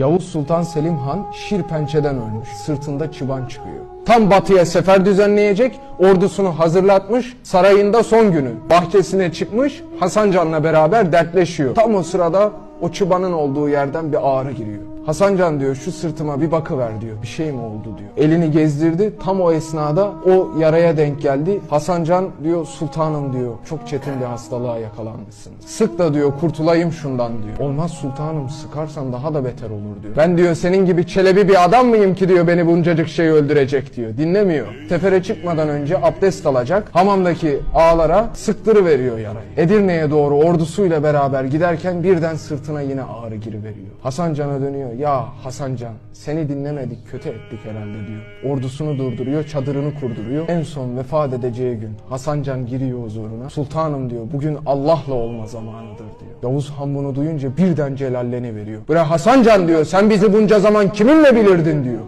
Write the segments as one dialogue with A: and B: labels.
A: Yavuz Sultan Selim Han Şirpençe'den ölmüş. Sırtında çıban çıkıyor. Tam batıya sefer düzenleyecek, ordusunu hazırlatmış, sarayında son günü. Bahçesine çıkmış, Hasan Can'la beraber dertleşiyor. Tam o sırada o çıbanın olduğu yerden bir ağrı giriyor. Hasan Can diyor şu sırtıma bir bakıver diyor. Bir şey mi oldu diyor. Elini gezdirdi. Tam o esnada o yaraya denk geldi. Hasan Can diyor sultanım diyor. Çok çetin bir hastalığa yakalanmışsınız. Sık da diyor kurtulayım şundan diyor. Olmaz sultanım sıkarsan daha da beter olur diyor. Ben diyor senin gibi çelebi bir adam mıyım ki diyor beni buncacık şey öldürecek diyor. Dinlemiyor. Tefere çıkmadan önce abdest alacak. Hamamdaki ağlara sıktırı veriyor yarayı. Edirne'ye doğru ordusuyla beraber giderken birden sırtına yine ağrı giriveriyor. Hasan Can'a dönüyor. Ya Hasan Can seni dinlemedik kötü ettik herhalde diyor. Ordusunu durduruyor çadırını kurduruyor. En son vefat edeceği gün Hasan Can giriyor huzuruna. Sultanım diyor bugün Allah'la olma zamanıdır diyor. Yavuz Han bunu duyunca birden celalleniveriyor. Bre Hasan Can diyor sen bizi bunca zaman kiminle bilirdin diyor.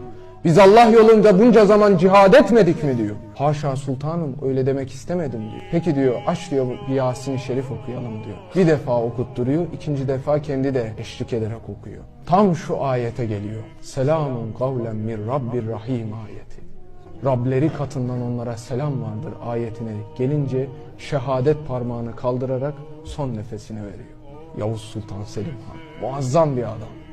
A: Biz Allah yolunda bunca zaman cihad etmedik mi diyor. Haşa sultanım öyle demek istemedim diyor. Peki diyor aç diyor bir Yasin-i Şerif okuyalım diyor. Bir defa okutturuyor, ikinci defa kendi de eşlik ederek okuyor. Tam şu ayete geliyor. Selamun kavlen min Rabbir Rahim ayeti. Rableri katından onlara selam vardır ayetine gelince şehadet parmağını kaldırarak son nefesini veriyor. Yavuz Sultan Selim Han. Muazzam bir adam.